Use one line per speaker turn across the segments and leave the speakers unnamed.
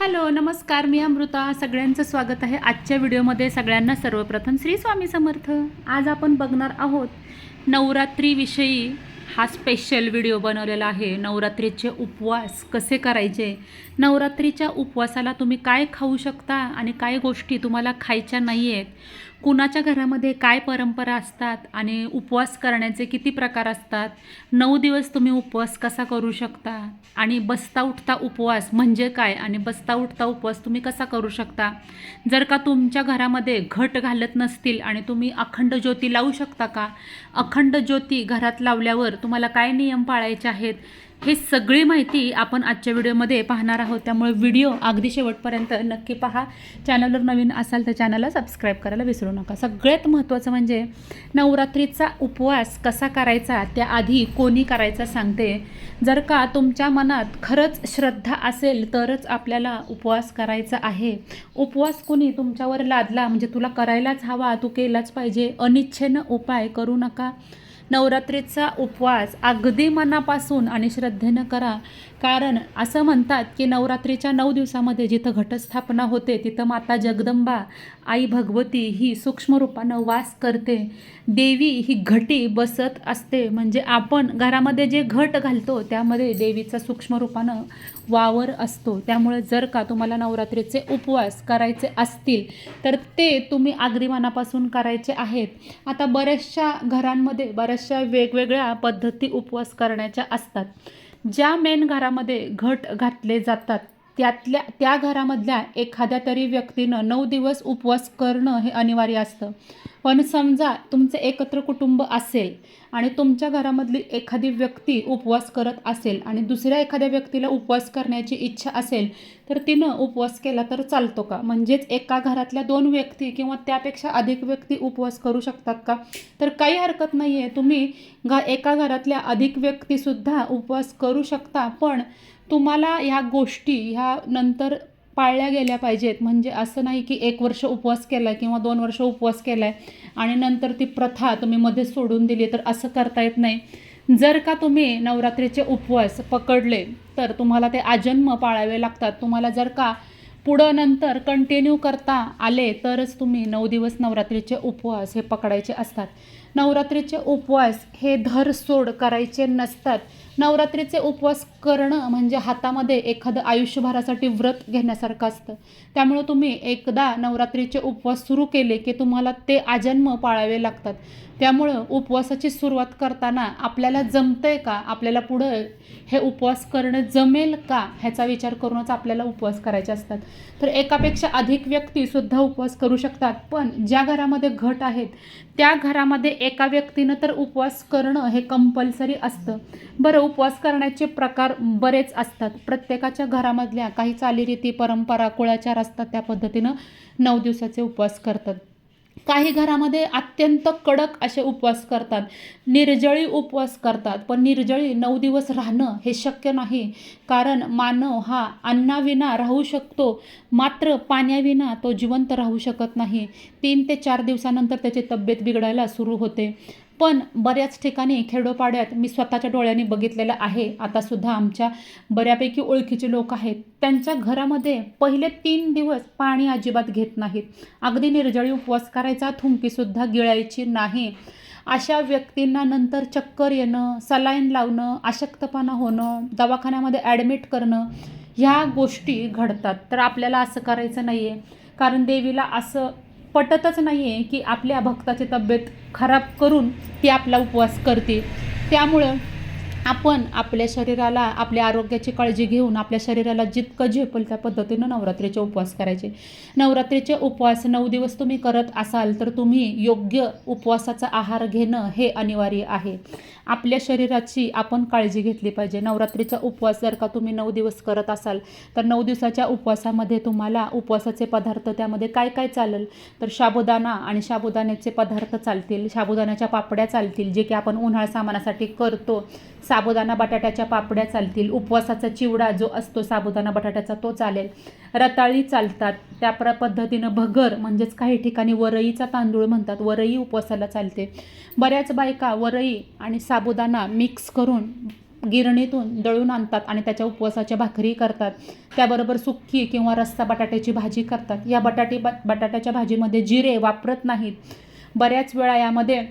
Hello नमस्कार मी अमृता. सगळ्यांचं स्वागत आहे आजच्या व्हिडिओमध्ये. सगळ्यांना सर्वप्रथम श्री स्वामी समर्थ. आज आपण बघणार आहोत नवरात्रीविषयी हा स्पेशल व्हिडिओ बनवलेला आहे. नवरात्रीचे उपवास कसे करायचे? नवरात्रीच्या उपवासाला तुम्ही काय खाऊ शकता? आणि काय गोष्टी तुम्हाला खायच्या नाही आहेत कुणाच्या घरामध्ये काय परंपरा असतात आणि उपवास करण्याचे किती प्रकार असतात? नऊ दिवस तुम्ही उपवास कसा करू शकता? आणि बसता उठता उपवास म्हणजे काय? आणि बसता उठता उपवास तुम्ही कसा करू शकता? जर का तुमच्या घरामध्ये घट घालत नसतील आणि तुम्ही अखंड ज्योती लावू शकता का? अखंड ज्योती घरात लावल्यावर तुम्हाला काय नियम पाळायचे आहेत? हे सगळी माहिती आपण आजच्या व्हिडिओमध्ये पाहणार आहोत. त्यामुळे व्हिडिओ अगदी शेवटपर्यंत नक्की पहा. चॅनलवर नवीन असाल तर चॅनलला सबस्क्राईब करायला विसरू नका. सगळ्यात महत्त्वाचं म्हणजे नवरात्रीचा उपवास कसा करायचा त्याआधी कोणी करायचा सांगते. जर का तुमच्या मनात खरंच श्रद्धा असेल तरच आपल्याला उपवास करायचा आहे. उपवास कोणी तुमच्यावर लादला म्हणजे तुला करायलाच हवा तू केलाच पाहिजे अनिच्छेनं उपाय करू नका. नवरात्रीचा उपवास अगदी मनापासून आणि श्रद्धेनं करा. कारण असं म्हणतात की नवरात्रीच्या नऊ दिवसामध्ये जिथं घटस्थापना होते तिथं माता जगदंबा आई भगवती ही सूक्ष्म रूपानं वास करते. देवी ही घटी बसत असते. म्हणजे आपण घरामध्ये जे घट घालतो त्यामध्ये देवीचा सूक्ष्म रूपानं वावर असतो. त्यामुळे जर का तुम्हाला नवरात्रीचे उपवास करायचे असतील तर ते तुम्ही अगदी मनापासून करायचे आहेत. आता बऱ्याचशा घरांमध्ये बऱ्याचशा वेगवेगळ्या पद्धती उपवास करण्याच्या असतात. ज्या मेन घरामध्ये घट घातले जातात त्यातल्या त्या घरामधल्या एखाद्या तरी व्यक्तीनं नऊ दिवस उपवास करणं हे अनिवार्य असतं. पण समजा तुमचं एकत्र कुटुंब असेल आणि तुमच्या घरामधली एखादी व्यक्ती उपवास करत असेल आणि दुसऱ्या एखाद्या व्यक्तीला उपवास करण्याची इच्छा असेल तर तिनं उपवास केला तर चालतो का? म्हणजेच एका घरातल्या दोन व्यक्ती किंवा त्यापेक्षा अधिक व्यक्ती उपवास करू शकतात का? तर काही हरकत नाही आहे तुम्ही घ एका घरातल्या अधिक व्यक्तीसुद्धा उपवास करू शकता पण तुम्हाला ह्या गोष्टी ह्या नंतर पाळल्या गेल्या पाहिजेत. म्हणजे असं नाही की एक वर्ष उपवास केला आहे किंवा दोन वर्ष उपवास केला आहे आणि नंतर ती प्रथा तुम्ही मध्ये सोडून दिली तर असं करता येत नाही. जर का तुम्ही नवरात्रीचे उपवास पकडले तर तुम्हाला ते आजन्म पाळावे लागतात. तुम्हाला जर का पुढं नंतर कंटिन्यू करता आले तरच तुम्ही नऊ दिवस नवरात्रीचे उपवास हे पकडायचे असतात. नवरात्रीचे उपवास हे धर सोड करायचे नसतात. नवरात्रीचे उपवास करणं म्हणजे हातामध्ये एखादं आयुष्यभरासाठी व्रत घेण्यासारखं असतं. त्यामुळं तुम्ही एकदा नवरात्रीचे उपवास सुरू केले की तुम्हाला ते आजन्म पाळावे लागतात. त्यामुळं उपवासाची सुरुवात करताना आपल्याला जमतंय का? आपल्याला पुढं हे उपवास करणं जमेल का? ह्याचा विचार करूनच आपल्याला उपवास करायचे असतात. तर एकापेक्षा अधिक व्यक्तीसुद्धा उपवास करू शकतात. पण ज्या घरामध्ये घट आहेत त्या घरामध्ये एका व्यक्तीनं तर उपवास करणं हे कंपल्सरी असतं. बरं उपवास करण्याचे प्रकार बरेच असतात. प्रत्येकाच्या घरामधल्या काही चालीरीती परंपरा कुळाचार असतात. त्या पद्धतीनं नऊ दिवसाचे उपवास करतात. काही घरामध्ये अत्यंत कडक असे उपवास करतात. निर्जळी उपवास करतात. पण निर्जळी नऊ दिवस राहणं हे शक्य नाही. कारण मानव हा अन्नाविना राहू शकतो. मात्र पाण्याविना तो जिवंत राहू शकत नाही. तीन ते चार दिवसानंतर त्याची तब्येत बिघडायला सुरू होते. पण बऱ्याच ठिकाणी खेडोपाड्यात मी स्वतःच्या डोळ्यांनी बघितलेलं आहे. आतासुद्धा आमच्या बऱ्यापैकी ओळखीचे लोक आहेत. त्यांच्या घरामध्ये पहिले तीन दिवस पाणी अजिबात घेत नाहीत. अगदी निर्जळी उपवास करायचा थुंकीसुद्धा गिळायची नाही. अशा व्यक्तींना नंतर चक्कर येणं सलाईन लावणं अशक्तपणा होणं दवाखान्यामध्ये ॲडमिट करणं ह्या गोष्टी घडतात. तर आपल्याला असं करायचं नाही आहे कारण देवीला असं पटतच नाही आहे की आपल्या भक्ताची तब्येत खराब करून ती आपला उपवास करते. त्यामुळं आपण आपल्या शरीराला आपल्या आरोग्याची काळजी घेऊन आपल्या शरीराला जितकं झेपेल त्या पद्धतीनं नवरात्रीचे उपवास करायचे. नवरात्रीचे उपवास नऊ दिवस तुम्ही करत असाल तर तुम्ही योग्य उपवासाचा आहार घेणं हे अनिवार्य आहे. आपल्या शरीराची आपण काळजी घेतली पाहिजे. नवरात्रीचा उपवास जर का तुम्ही नऊ दिवस करत असाल तर नऊ दिवसाच्या उपवासामध्ये तुम्हाला उपवासाचे पदार्थ त्यामध्ये काय काय चालेल? तर साबुदाणा आणि साबुदाण्याचे पदार्थ चालतील साबुदाण्याच्या पापड्या चालतील जे की आपण उन्हाळ सामानासाठी करतो. साबुदाणा बटाट्याच्या पापड्या चालतील. उपवासाचा चिवडा जो असतो साबुदाणा बटाट्याचा तो चालेल. रताळी चालतात. त्या प्र पद्धतीनं भगर म्हणजेच काही ठिकाणी वरईचा तांदूळ म्हणतात. वरई उपवासाला चालते. बऱ्याच बायका वरई आणि साबुदाणा मिक्स करून गिरणीतून दळून आणतात आणि त्याच्या उपवासाच्या भाकरी करतात. त्याबरोबर सुक्की किंवा रस्सा बटाट्याची भाजी करतात. या बटाटे बटाट्याच्या भाजीमध्ये जिरे वापरत नाहीत. बऱ्याच वेळा यामध्ये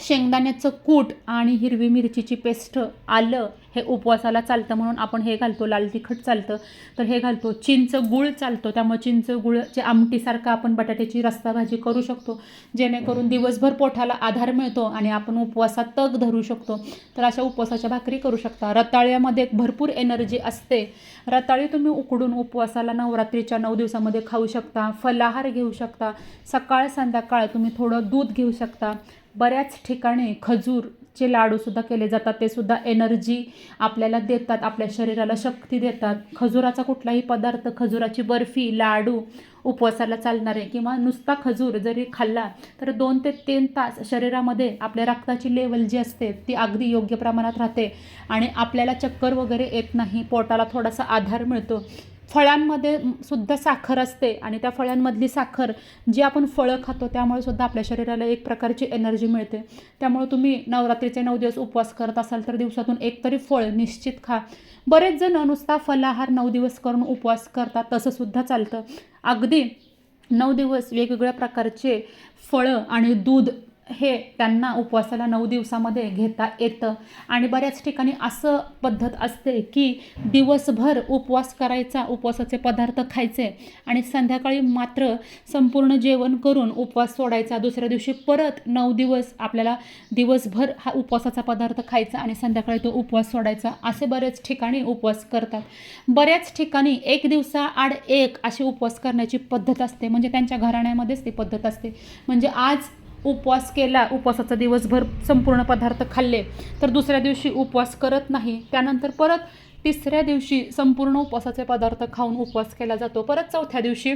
शेंगदाण्याचं कूट आणि हिरवी मिरचीची पेस्ट आलं हे उपवासाला चालतं म्हणून आपण हे घालतो लाल तिखट चालतं. तर हे घालतो चिंच गुळ चालतो त्यामुळे चिंच गुळच्या आमटीसारखं आपण बटाट्याची रस्ता भाजी करू शकतो जेणेकरून दिवसभर पोटाला आधार मिळतो आणि आपण उपवासात तग धरू शकतो. तर अशा उपवासाच्या भाकरी करू शकता. रताळ्यामध्ये भरपूर एनर्जी असते. रताळी तुम्ही उकडून उपवासाला नवरात्रीच्या नऊ दिवसामध्ये खाऊ शकता फलाहार घेऊ शकता. सकाळ संध्याकाळ तुम्ही थोडं दूध घेऊ शकता. बऱ्याच ठिकाणी खजूरचे लाडूसुद्धा केले जातात. ते सुद्धा एनर्जी आपल्याला देतात आपल्या शरीराला शक्ती देतात. खजुराचा कुठलाही पदार्थ खजुराची बर्फी लाडू उपवासाला चालणारे किंवा नुसता खजूर जरी खाल्ला तर दोन ते तीन तास शरीरामध्ये आपल्या रक्ताची लेवल जी असते ती अगदी योग्य प्रमाणात राहते आणि आपल्याला चक्कर वगैरे येत नाही पोटाला थोडासा आधार मिळतो. फळांमध्ये सुद्धा साखर असते आणि त्या फळांमधली साखर जी आपण फळं खातो त्यामुळे सुद्धा आपल्या शरीराला एक प्रकारची एनर्जी मिळते. त्यामुळे तुम्ही नवरात्रीचे नऊ दिवस उपवास करत असाल तर दिवसातून एक तरी फळ निश्चित खा. बरेच जण नुसता फलाहार नऊ दिवस करून उपवास करतात तसं सुद्धा चालतं. अगदी नऊ दिवस वेगवेगळ्या प्रकारचे फळं आणि दूध हे त्यांना उपवासाला नऊ दिवसामध्ये घेता येतं. आणि बऱ्याच ठिकाणी असं पद्धत असते की दिवसभर उपवास करायचा उपवासाचे पदार्थ खायचे आणि संध्याकाळी मात्र संपूर्ण जेवण करून उपवास सोडायचा. दुसऱ्या दिवशी परत नऊ दिवस आपल्याला दिवसभर हा उपवासाचा पदार्थ खायचा आणि संध्याकाळी तो उपवास सोडायचा. असे बरेच ठिकाणी उपवास करतात. बऱ्याच ठिकाणी एक दिवसाआड एक अशी उपवास करण्याची पद्धत असते. म्हणजे त्यांच्या घराण्यामध्येच ती पद्धत असते. म्हणजे आज उपवास केला उपवासाचा दिवसभर संपूर्ण पदार्थ खाल्ले तर दुसऱ्या दिवशी उपवास करत नाही. त्यानंतर परत तिसऱ्या दिवशी संपूर्ण उपवासाचे पदार्थ खाऊन उपवास केला जातो. परत चौथ्या दिवशी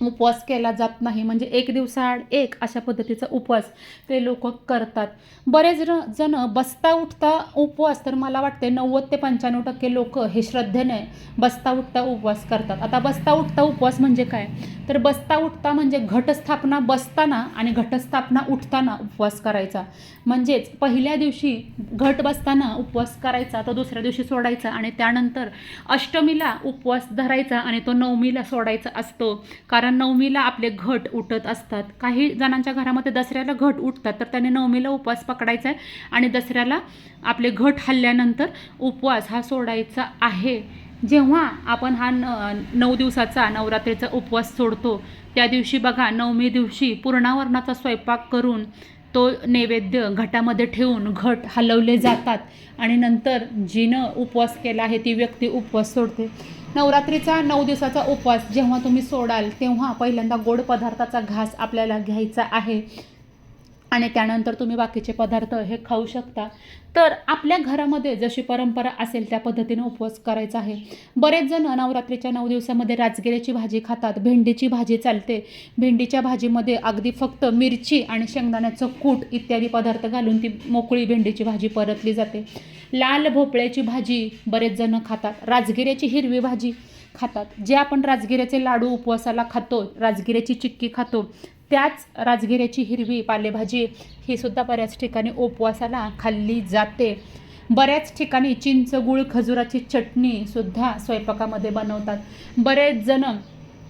उपवास केला जात नाही. म्हणजे एक दिवसाआड एक अशा पद्धतीचा उपवास ते लोक करतात. बरेच जण जण बसता उठता उपवास तर मला वाटते नव्वद ते पंच्याण्णव टक्के लोक हे श्रद्धेने बसता उठता उपवास करतात. आता बसता उठता उपवास म्हणजे काय? तर बसता उठता म्हणजे घटस्थापना बसताना आणि घटस्थापना उठताना उपवास करायचा. म्हणजेच पहिल्या दिवशी घट बसताना उपवास करायचा तो दुसऱ्या दिवशी सोडायचा आणि त्यानंतर अष्टमीला उपवास धरायचा आणि तो नवमीला सोडायचा असतो. कारण नवमीला आपले घट उठत असतात. काही जणांच्या घरामध्ये दसऱ्याला घट उठतात तर त्याने नवमीला उपवास पकडायचा आहे आणि दसऱ्याला आपले घट हल्ल्यानंतर उपवास हा सोडायचा आहे. जेव्हा आपण हा न नऊ दिवसाचा नवरात्रीचा उपवास सोडतो त्या दिवशी बघा नवमी दिवशी पूर्णावरणाचा स्वयंपाक करून तो नैवेद्य घटामध्ये ठेवून घट हलवले जातात. आणि नंतर जिनं उपवास केला आहे ती व्यक्ती उपवास सोडते. नवरात्रीचा नऊ दिवसाचा उपवास जेव्हा तुम्ही सोडाल तेव्हा पहिल्यांदा गोड पदार्थाचा घास आपल्याला घ्यायचा आहे. आणि त्यानंतर तुम्ही बाकीचे पदार्थ हे खाऊ शकता. तर आपल्या घरामध्ये जशी परंपरा असेल त्या पद्धतीने उपवास करायचा आहे. बरेच जण नवरात्रीच्या नऊ दिवसामध्ये राजगिऱ्याची भाजी खातात भेंडीची भाजी चालते. भेंडीच्या भाजीमध्ये अगदी फक्त मिरची आणि शेंगदाण्याचं कूट इत्यादी पदार्थ घालून ती मोकळी भेंडीची भाजी परतली जाते. लाल भोपळ्याची भाजी बरेच जण खातात. राजगिऱ्याची हिरवी भाजी खातात. जे आपण राजगिऱ्याचे लाडू उपवासाला खातो राजगिऱ्याची चिक्की खातो त्याच राजगिऱ्याची हिरवी पालेभाजी ही सुद्धा बऱ्याच ठिकाणी उपवासाला खाल्ली जाते. बऱ्याच ठिकाणी चिंचगूळ खजुराची चटणी सुद्धा स्वयंपाकामध्ये बनवतात. बरेच जण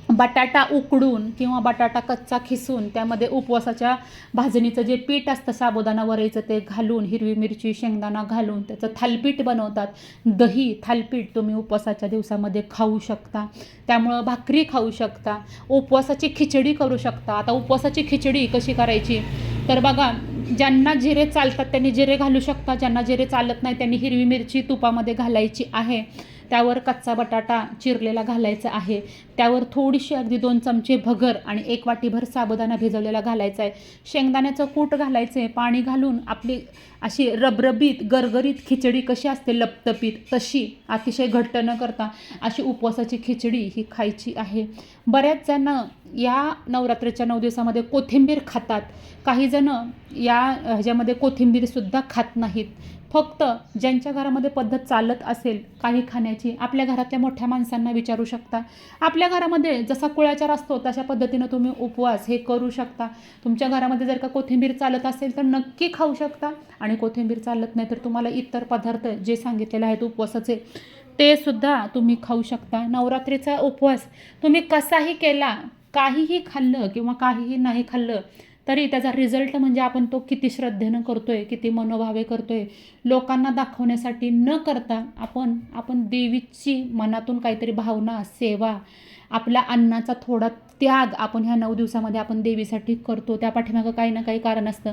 बटाटा उकडून किंवा बटाटा कच्चा खिसून त्यामध्ये उपवासाच्या भाजणीचं जे पीठ असतं साबुदाणा वरायचं ते घालून हिरवी मिरची शेंगदाणा घालून त्याचं थालपीठ बनवतात. दही थालपीठ तुम्ही उपवासाच्या दिवसामध्ये खाऊ शकता. त्यामुळं भाकरी खाऊ शकता. उपवासाची खिचडी करू शकता. आता उपवासाची खिचडी कशी करायची? तर बघा ज्यांना जिरे चालतात त्यांनी जिरे घालू शकता. ज्यांना जिरे चालत नाही त्यांनी हिरवी मिरची तुपामध्ये घालायची आहे. त्यावर कच्चा बटाटा चिरलेला घालायचा आहे. त्यावर थोडीशी अगदी दोन चमचे भगर आणि एक वाटीभर साबुदाणा भिजवलेला घालायचा आहे. शेंगदाण्याचं कूट घालायचं आहे पाणी घालून आपली अशी रबरबीत गरगरीत खिचडी कशी असते लपतपीत तशी अतिशय घट्ट न करता अशी उपवासाची खिचडी ही खायची आहे. बऱ्याच जणं या नवरात्रीच्या नऊ दिवसामध्ये कोथिंबीर खातात. काही जण या ह्याच्यामध्ये कोथिंबीरसुद्धा खात नाहीत. फक्त ज्यांच्या घरामध्ये पद्धत चालत असेल काही खाण्याची आपल्या घरातल्या मोठ्या माणसांना विचारू शकता. आपल्या घरामध्ये जसा कुळाचार असतो तशा पद्धतीनं तुम्ही उपवास हे करू शकता. तुमच्या घरामध्ये जर का कोथिंबीर चालत असेल तर नक्की खाऊ शकता. आणि कोथिंबीर चालत नाही तर तुम्हाला इतर पदार्थ जे सांगितलेले आहेत उपवासाचे ते सुद्धा तुम्ही खाऊ शकता. नवरात्रीचा उपवास तुम्ही कसाही केला काहीही खाल्लं किंवा काहीही नाही खाल्लं तरी त्याचा रिझल्ट म्हणजे आपण तो किती श्रद्धेनं करतोय किती मनोभावे करतोय लोकांना दाखवण्यासाठी न करता आपण आपण देवीची मनातून काहीतरी भावना सेवा आपल्या अन्नाचा थोडा त्याग आपण ह्या नऊ दिवसामध्ये आपण देवीसाठी करतो. त्या पाठीमागं काही ना काही कारण असतं.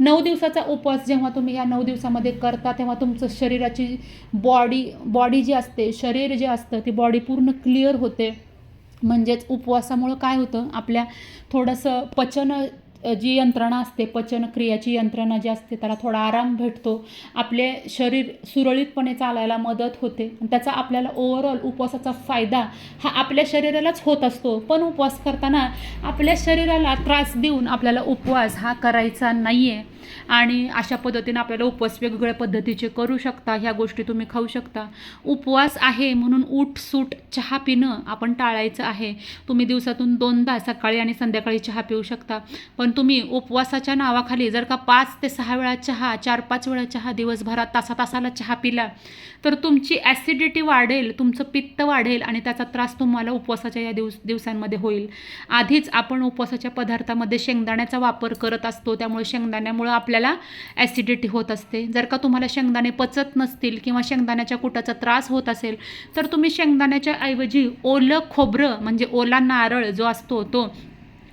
नऊ दिवसाचा उपवास जेव्हा तुम्ही या नऊ दिवसामध्ये करता तेव्हा तुमचं शरीराची बॉडी बॉडी जी असते शरीर जे असतं ती बॉडी पूर्ण क्लिअर होते. म्हणजेच उपवासामुळं काय होतं? आपल्या थोडंसं पचन जी यंत्रणा असते पचनक्रियाची यंत्रणा जी असते त्याला थोडा आराम भेटतो. आपले शरीर सुरळीतपणे चालायला मदत होते. त्याचा आपल्याला ओव्हरऑल उपवासाचा फायदा हा आपल्या शरीरालाच होत असतो. पण उपवास करताना आपल्या शरीराला त्रास देऊन आपल्याला उपवास हा करायचा नाही आहे आणि अशा पद्धतीनं आपल्याला उपवास वेगवेगळ्या पद्धतीचे करू शकता ह्या गोष्टी तुम्ही खाऊ शकता. उपवास आहे म्हणून ऊठ सूट चहा पिणं आपण टाळायचं आहे. तुम्ही दिवसातून दोनदा सकाळी आणि संध्याकाळी चहा पिऊ शकता. पण तुम्ही उपवासाच्या नावाखाली जर का पाच ते सहा वेळा चहा चार पाच वेळा चहा दिवसभरात तासा तासाला चहा पिला तर तुमची ॲसिडिटी वाढेल तुमचं पित्त वाढेल आणि त्याचा त्रास तुम्हाला उपवासाच्या या दिवस दिवसांमध्ये होईल. आधीच आपण उपवासाच्या पदार्थामध्ये शेंगदाण्याचा वापर करत असतो त्यामुळे शेंगदाण्यामुळं आपल्याला ॲसिडिटी होत असते. जर का तुम्हाला शेंगदाणे पचत नसतील किंवा शेंगदाण्याच्या कुटाचा त्रास होत असेल तर तुम्ही शेंगदाण्याच्या ऐवजी ओलं खोबरं म्हणजे ओला नारळ जो असतो तो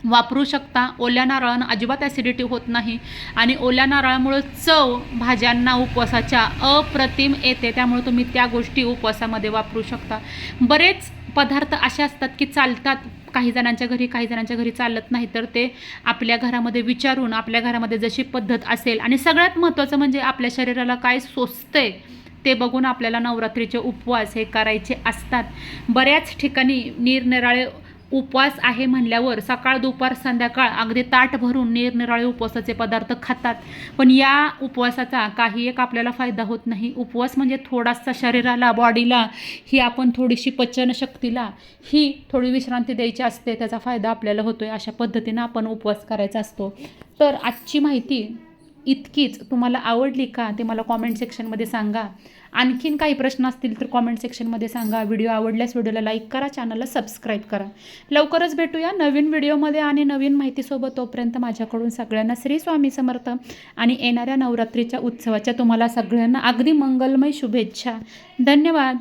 वापरू शकता. ओल्या नारळानं अजिबात ॲसिडिटी होत नाही आणि ओल्या नारळामुळं चव भाज्यांना उपवासाच्या अप्रतिम येते. त्यामुळे तुम्ही त्या गोष्टी उपवासामध्ये वापरू शकता. बरेच पदार्थ असे असतात की चालतात. काही जणांच्या घरी काही जणांच्या घरी चालत नाही तर ते आपल्या घरामध्ये विचारून आपल्या घरामध्ये जशी पद्धत असेल आणि सगळ्यात महत्त्वाचं म्हणजे आपल्या शरीराला काय सोचतंय ते बघून आपल्याला नवरात्रीचे उपवास हे करायचे असतात. बऱ्याच ठिकाणी निरनिराळे उपवास आहे म्हणल्यावर सकाळ दुपार संध्याकाळ अगदी ताट भरून निरनिराळे उपवासाचे पदार्थ खातात. पण या उपवासाचा काही एक आपल्याला फायदा होत नाही. उपवास म्हणजे थोडासा शरीराला बॉडीला ही आपण थोडीशी पचनशक्तीला ही थोडी विश्रांती द्यायची असते. त्याचा फायदा आपल्याला होतो आहे अशा पद्धतीनं आपण उपवास करायचा असतो. तर आजची माहिती इतकीच तुम्हाला आवडली का ते मला कॉमेंट सेक्शनमध्ये सांगा. आणखीन काही प्रश्न असतील तर कॉमेंट सेक्शनमध्ये सांगा. व्हिडिओ आवडल्यास व्हिडिओला लाईक करा चॅनलला सबस्क्राईब करा. लवकरच भेटूया नवीन व्हिडिओमध्ये आणि नवीन माहितीसोबत. तोपर्यंत माझ्याकडून सगळ्यांना श्री स्वामी समर्थ आणि येणाऱ्या नवरात्रीच्या उत्सवाच्या तुम्हाला सगळ्यांना अगदी मंगलमय शुभेच्छा. धन्यवाद.